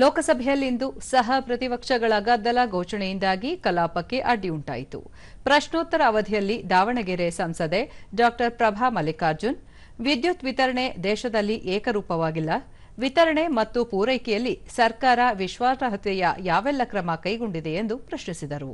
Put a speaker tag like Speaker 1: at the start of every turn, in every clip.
Speaker 1: ಲೋಕಸಭೆಯಲ್ಲಿಂದು ಸಹ ಪ್ರತಿಪಕ್ಷಗಳ ಗದ್ದಲ ಘೋಷಣೆಯಿಂದಾಗಿ ಕಲಾಪಕ್ಕೆ ಅಡ್ಡಿಯುಂಟಾಯಿತು. ಪ್ರಶ್ನೋತ್ತರ ಅವಧಿಯಲ್ಲಿ ದಾವಣಗೆರೆ ಸಂಸದೆ ಡಾ ಪ್ರಭಾ ಮಲ್ಲಿಕಾರ್ಜುನ್, ವಿದ್ಯುತ್ ವಿತರಣೆ ದೇಶದಲ್ಲಿ ಏಕರೂಪವಾಗಿಲ್ಲ. ವಿತರಣೆ ಮತ್ತು ಪೂರೈಕೆಯಲ್ಲಿ ಸರ್ಕಾರ ವಿಶ್ವಾಸಾರ್ಹತೆಯ ಯಾವೆಲ್ಲ ಕ್ರಮ ಕೈಗೊಂಡಿದೆ ಎಂದು ಪ್ರಶ್ನಿಸಿದರು.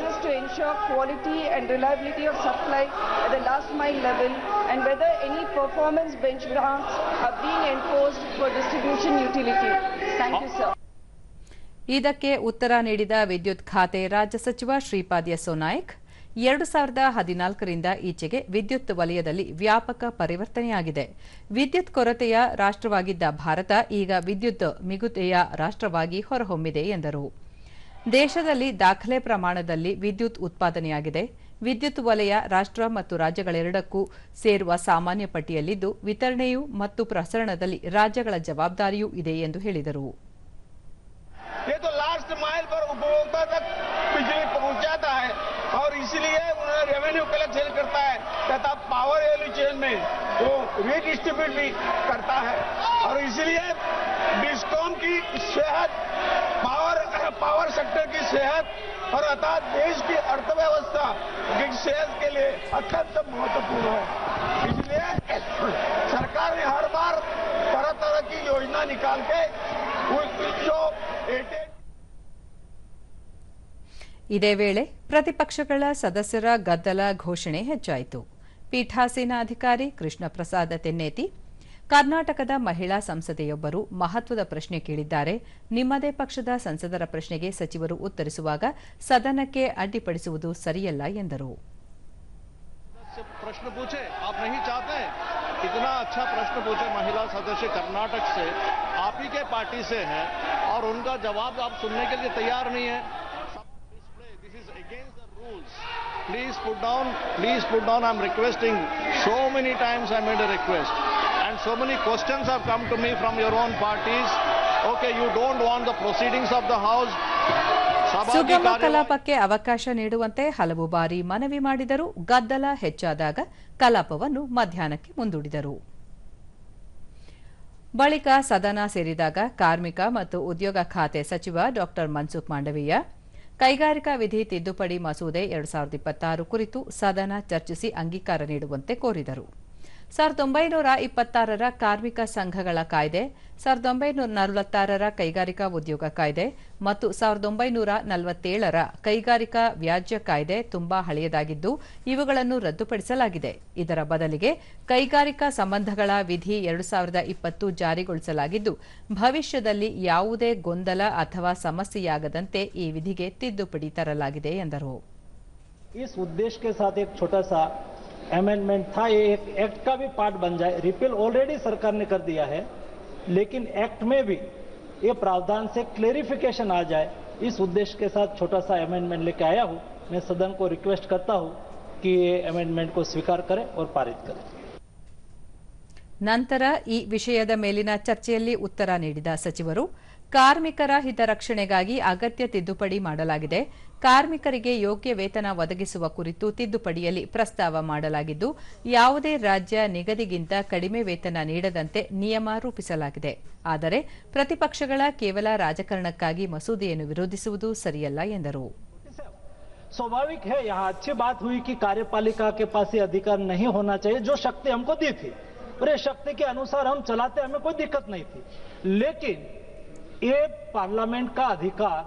Speaker 2: Exists to ensure quality and reliability of supply at the last mile level and whether any performance benchmarks are being enforced for distribution utility? Thank you, sir.
Speaker 1: ಇದಕ್ಕೆ ಉತ್ತರ ನೀಡಿದ ವಿದ್ಯುತ್ ಖಾತೆ ರಾಜ್ಯ ಸಚಿವ ಶ್ರೀಪಾದ್ ಯಸೋ ನಾಯಕ್ ಎರಡು ಸಾವಿರದ ಹದಿನಾಲ್ಕರಿಂದ ಈಚೆಗೆ ವಿದ್ಯುತ್ ವಲಯದಲ್ಲಿ ವ್ಯಾಪಕ ಪರಿವರ್ತನೆಯಾಗಿದೆ ವಿದ್ಯುತ್ ಕೊರತೆಯ ರಾಷ್ಟ್ರವಾಗಿದ್ದ ಭಾರತ ಈಗ ವಿದ್ಯುತ್ ಮಿಗುತೆಯ ರಾಷ್ಟ್ರವಾಗಿ ಹೊರಹೊಮ್ಮಿದೆ ಎಂದರು ದೇಶದಲ್ಲಿ ದಾಖಲೆ ಪ್ರಮಾಣದಲ್ಲಿ ವಿದ್ಯುತ್ ಉತ್ಪಾದನೆಯಾಗಿದೆ ವಿದ್ಯುತ್ ವಲಯ ರಾಷ್ಟ್ರ ಮತ್ತು ರಾಜ್ಯಗಳೆರಡಕ್ಕೂ ಸೇರುವ ಸಾಮಾನ್ಯ ಪಟ್ಟಿಯಲ್ಲಿದ್ದು ವಿತರಣೆಯು ಮತ್ತು ಪ್ರಸರಣದಲ್ಲಿ ರಾಜ್ಯಗಳ ಜವಾಬ್ದಾರಿಯೂ ಇದೆ ಎಂದು ಹೇಳಿದರು
Speaker 3: ये तो लास्ट माइल पर उपभोक्ता तक बिजली पहुंचाता है और इसलिए उन्होंने रेवेन्यू कलेक्शन करता है तथा पावर पावर पावर सेक्टर की सेहत और अर्थात देश की अर्थव्यवस्था की सेहत के लिए अत्यंत महत्वपूर्ण है इसलिए सरकार ने हर बार तरह तरह की योजना निकाल के उस जो एटे
Speaker 1: ಇದೇ ವೇಳೆ ಪ್ರತಿಪಕ್ಷಗಳ ಸದಸ್ಯರ ಗದ್ದಲ ಘೋಷಣೆ ಹೆಚ್ಚಾಯಿತು ಪೀಠಾಸೀನಾಧಿಕಾರಿ ಕೃಷ್ಣ ಪ್ರಸಾದ ತೆನ್ನೇತಿ ಕರ್ನಾಟಕದ ಮಹಿಳಾ ಸಂಸದೆಯೊಬ್ಬರು ಮಹತ್ವದ ಪ್ರಶ್ನೆ ಕೇಳಿದ್ದಾರೆ ನಿಮ್ಮದೇ ಪಕ್ಷದ ಸಂಸದರ ಪ್ರಶ್ನೆಗೆ ಸಚಿವರು ಉತ್ತರಿಸುವಾಗ ಸದನಕ್ಕೆ ಅಡ್ಡಿಪಡಿಸುವುದು ಸರಿಯಲ್ಲ ಎಂದರು
Speaker 4: Please put down, please put down. I'm requesting. So many times I made a request. So many questions have come to me from your own parties. Okay you don't want the proceedings of the house.
Speaker 1: ಸುಗಮ ಕಲಾಪಕ್ಕೆ ಅವಕಾಶ ನೀಡುವಂತೆ ಹಲವು ಬಾರಿ ಮನವಿ ಮಾಡಿದರೂ ಗದ್ದಲ ಹೆಚ್ಚಾದಾಗ ಕಲಾಪವನ್ನು ಮಧ್ಯಾಹ್ನಕ್ಕೆ ಮುಂದೂಡಿದರು. ಬಳಿಕ ಸದನ ಸೇರಿದಾಗ ಕಾರ್ಮಿಕ ಮತ್ತು ಉದ್ಯೋಗ ಖಾತೆ ಸಚಿವ ಡಾ. ಮನ್ಸುಖ್ ಮಾಂಡವೀಯ ಕೈಗಾರಿಕಾ ವಿಧಿ ತಿದ್ದುಪಡಿ ಮಸೂದೆ ಎರಡು ಸಾವಿರದ ಇಪ್ಪತ್ತಾರು ಕುರಿತು ಸದನ ಚರ್ಚಿಸಿ ಅಂಗೀಕಾರ ನೀಡುವಂತೆ ಕೋರಿದರು. ಸಾವಿರದ ಒಂಬೈನೂರ ಇಪ್ಪತ್ತಾರರ ಕಾರ್ಮಿಕ ಸಂಘಗಳ ಕಾಯ್ದೆ, ಸಾವಿರದ ಒಂಬೈನೂರ ನಲವತ್ತಾರರ ಕೈಗಾರಿಕಾ ಉದ್ಯೋಗ ಕಾಯ್ದೆ ಮತ್ತು ಸಾವಿರದ ಒಂಬೈನೂರ ನಲವತ್ತೇಳರ ಕೈಗಾರಿಕಾ ವ್ಯಾಜ್ಯ ಕಾಯ್ದೆ ತುಂಬಾ ಹಳೆಯದಾಗಿದ್ದು, ಇವುಗಳನ್ನು ರದ್ದುಪಡಿಸಲಾಗಿದೆ. ಇದರ ಬದಲಿಗೆ ಕೈಗಾರಿಕಾ ಸಂಬಂಧಗಳ ವಿಧಿ ಎರಡು ಸಾವಿರದ ಇಪ್ಪತ್ತು ಜಾರಿಗೊಳಿಸಲಾಗಿದ್ದು, ಭವಿಷ್ಯದಲ್ಲಿ ಯಾವುದೇ ಗೊಂದಲ ಅಥವಾ ಸಮಸ್ಯೆಯಾಗದಂತೆ ಈ ವಿಧಿಗೆ ತಿದ್ದುಪಡಿ ತರಲಾಗಿದೆ ಎಂದರು.
Speaker 5: इस उद्देश्य के साथ एक छोटा सा अमेंडमेंट था ये एक एक्ट का भी पार्ट बन जाए रिपील ऑलरेडी सरकार ने कर दिया है लेकिन एक्ट में भी ये प्रावधान से क्लेरिफिकेशन आ जाए इस उद्देश्य के साथ छोटा सा अमेंडमेंट लेके आया हूं मैं सदन को रिक्वेस्ट करता हूं कि ये अमेंडमेंट को स्वीकार करें और पारित करें
Speaker 1: ನಂತರ ಈ ವಿಷಯದ ಮೇಲಿನ ಚರ್ಚೆಯಲ್ಲಿ ಉತ್ತರ ನೀಡಿದ ಸಚಿವರು ಕಾರ್ಮಿಕರ ಹಿತರಕ್ಷಣೆಗಾಗಿ ಅಗತ್ಯ ತಿದ್ದುಪಡಿ ಮಾಡಲಾಗಿದೆ ಕಾರ್ಮಿಕರಿಗೆ ಯೋಗ್ಯ ವೇತನ ಒದಗಿಸುವ ಕುರಿತು ತಿದ್ದುಪಡಿಯಲ್ಲಿ ಪ್ರಸ್ತಾವ ಮಾಡಲಾಗಿದ್ದು ಯಾವುದೇ ರಾಜ್ಯ ನಿಗದಿಗಿಂತ ಕಡಿಮೆ ವೇತನ ನೀಡದಂತೆ ನಿಯಮ ರೂಪಿಸಲಾಗಿದೆ ಆದರೆ ಪ್ರತಿಪಕ್ಷಗಳ ಕೇವಲ ರಾಜಕಾರಣಕ್ಕಾಗಿ ಮಸೂದೆಯನ್ನು ವಿರೋಧಿಸುವುದು ಸರಿಯಲ್ಲ ಎಂದರು
Speaker 5: स्वाभाविक है यहाँ अच्छी बात हुई कि कार्यपालिका के पास ये अधिकार नहीं होना चाहिए जो शक्ति हमको दी थी और ये शक्ति के अनुसार हम चलाते हमें कोई दिक्कत नहीं थी लेकिन ये पार्लियामेंट का अधिकार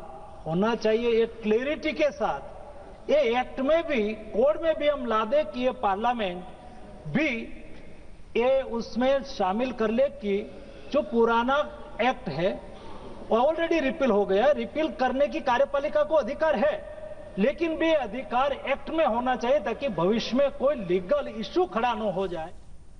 Speaker 5: होना चाहिए ये क्लेरिटी के साथ। ये एक्ट में भी कोड में भी हम ला दे कि ये पार्लियामेंट भी ये उसमें शामिल कर ले कि जो पुराना एक्ट है ऑलरेडी रिपील हो गया। रिपील करने की कार्यपालिका को अधिकार है, लेकिन भी अधिकार एक्ट में होना चाहिए ताकि भविष्य में कोई लीगल इश्यू खड़ा न हो जाए।